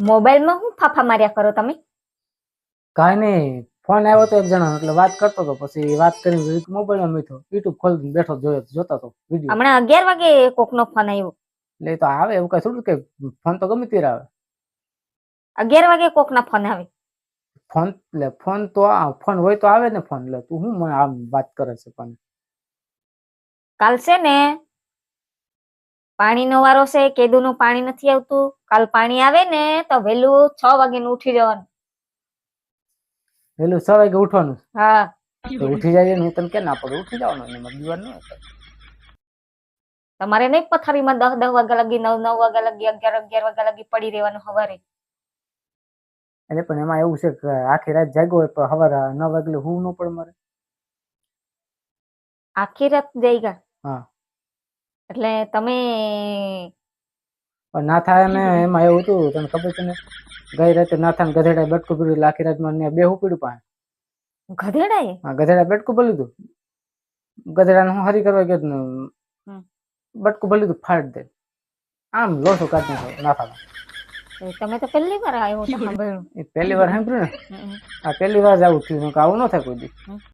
મોબાઈલમાં હું ફાફા માર્યા કરો તમે? કાંઈ નહીં ફોન આવ્યો તો એક જણા એટલે વાત કરતો હતો પછી વાત કરીને મોબાઈલમાં મીઠો યુટ્યુબ ખોલીને બેઠો જોયો જોતો હતો વીડિયો હમણાં અગિયાર વાગે કોકનો ફોન આવ્યો. એટલે એ તો આવે એવું કઈ થોડું કે ફોન તો ગમે ત્યારે આવે. અગિયાર વાગે કોકના ફોન આવે. ફોન એટલે ફોન તો ફોન હોય તો આવે ને ફોન એટલે તું હું મને આમ વાત કરે છે પણ કાલ છે ને. પાણીનો વારો છે કેદુનું પાણી નથી આવતું. કાલ પાણી આવે ને તો વહેલું છ વાગે ઉઠી જવાનું. વહેલું છ વાગે ઉઠવાનું? હા. તો ઉઠી જાય હું તને કે ના પડે ઉઠી જવાનું ને મગીવાર ન તમારે નહીં પથારીમાં દસ દસ વાગ્યા લગી નવ નવ વાગ્યા લગી અગિયાર અગિયાર વાગ્યા લગી પડી રહેવાનું સવારે એટલે પણ એમાં એવું છે કે આખી રાત જાગ્યો હોય પણ સવારે નવ વાગે હું ન પડે મારે. આખી રાત જઈ હા. એટલે તમે પણ નાથા ને એમાં એવું હતું તને ખબર છે ને? ગઈ રાતે નાથા ને ગધેડા બટકું પીડ્યું લાખી રાતમાં ને બેહું પીડ્યું પાણી ગધેડા હા ગધેડા બટકું ભરી લીધું ગધેડા હું હરી કરવા ગયો ને બટકું ભલ્યું લીધું ફાટ દે. આમ લોસો કાઢી નાખો નાથામાં તમે તો પહેલી વાર આવ્યો પહેલી વાર સાંભળ્યું ને. આ પહેલી વાર જ આવું થયું આવું ન થાય કોઈ દી.